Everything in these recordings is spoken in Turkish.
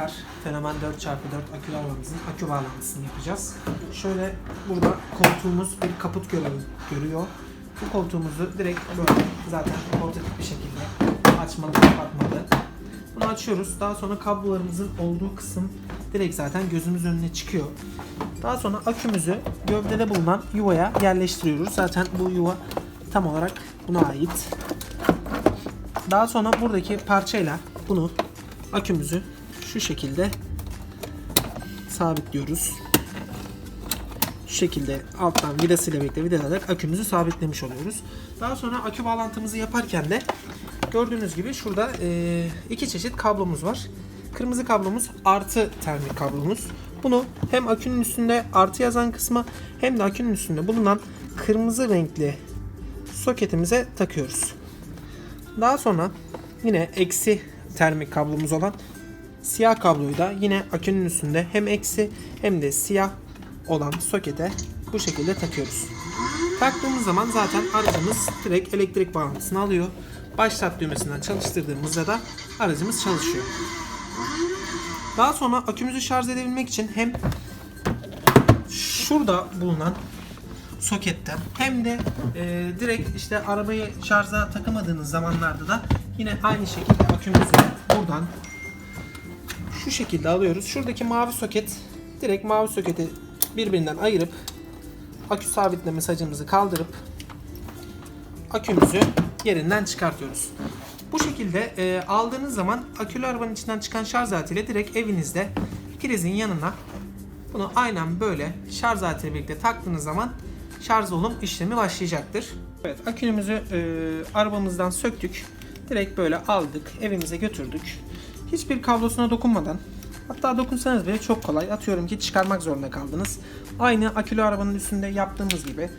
Akar Fenomen 4x4 akü arabamızın akü bağlantısını yapacağız. Şöyle burada koltuğumuz bir kaput görüyor. Bu koltuğumuzu direkt böyle zaten portatif bir şekilde açmalı kapatmalı. Bunu açıyoruz. Daha sonra kablolarımızın olduğu kısım direkt zaten gözümüz önüne çıkıyor. Daha sonra akümüzü gövdede bulunan yuvaya yerleştiriyoruz. Zaten bu yuva tam olarak buna ait. Daha sonra buradaki parçayla bunu akümüzü şu şekilde sabitliyoruz. Şu şekilde alttan vidasıyla birlikte vidalayarak akümüzü sabitlemiş oluyoruz. Daha sonra akü bağlantımızı yaparken de gördüğünüz gibi şurada e, iki çeşit kablomuz var. Kırmızı kablomuz artı termik kablomuz. Bunu hem akünün üstünde artı yazan kısma hem de akünün üstünde bulunan kırmızı renkli soketimize takıyoruz. Daha sonra yine eksi termik kablomuz olan siyah kabloyu da yine akünün üstünde hem eksi hem de siyah olan sokete bu şekilde takıyoruz. Taktığımız zaman zaten aracımız direkt elektrik bağlantısını alıyor. Başlat düğmesinden çalıştırdığımızda da aracımız çalışıyor. Daha sonra akümüzü şarj edebilmek için hem şurada bulunan soketten hem de e, direkt işte arabayı şarja takamadığınız zamanlarda da yine aynı şekilde akümüzü buradan şu şekilde alıyoruz. Şuradaki mavi soket direkt mavi soketi birbirinden ayırıp akü sabitleme sacımızı kaldırıp akümüzü yerinden çıkartıyoruz. Bu şekilde e, aldığınız zaman akülü arabanın içinden çıkan şarj aletiyle direkt evinizde prizin yanına bunu aynen böyle şarj aletiyle birlikte taktığınız zaman şarj olum işlemi başlayacaktır. Evet akülümüzü e, arabamızdan söktük. Direkt böyle aldık evimize götürdük. Hiçbir kablosuna dokunmadan hatta dokunsanız bile çok kolay. Atıyorum ki çıkarmak zorunda kaldınız. Aynı akülü arabanın üstünde yaptığımız gibi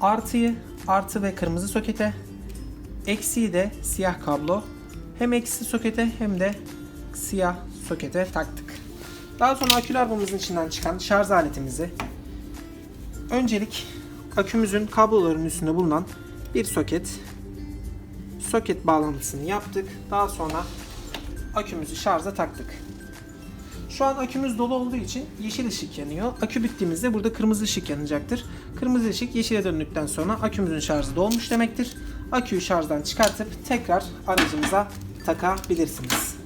artıyı artı ve kırmızı sokete eksiği de siyah kablo hem eksi sokete hem de siyah sokete taktık. Daha sonra akülü arabamızın içinden çıkan şarj aletimizi öncelik akümüzün kablolarının üstünde bulunan bir soket soket bağlantısını yaptık. Daha sonra akümüzü şarja taktık. Şu an akümüz dolu olduğu için yeşil ışık yanıyor. Akü bittiğimizde burada kırmızı ışık yanacaktır. Kırmızı ışık yeşile döndükten sonra akümüzün şarjı dolmuş demektir. Aküyü şarjdan çıkartıp tekrar aracımıza takabilirsiniz.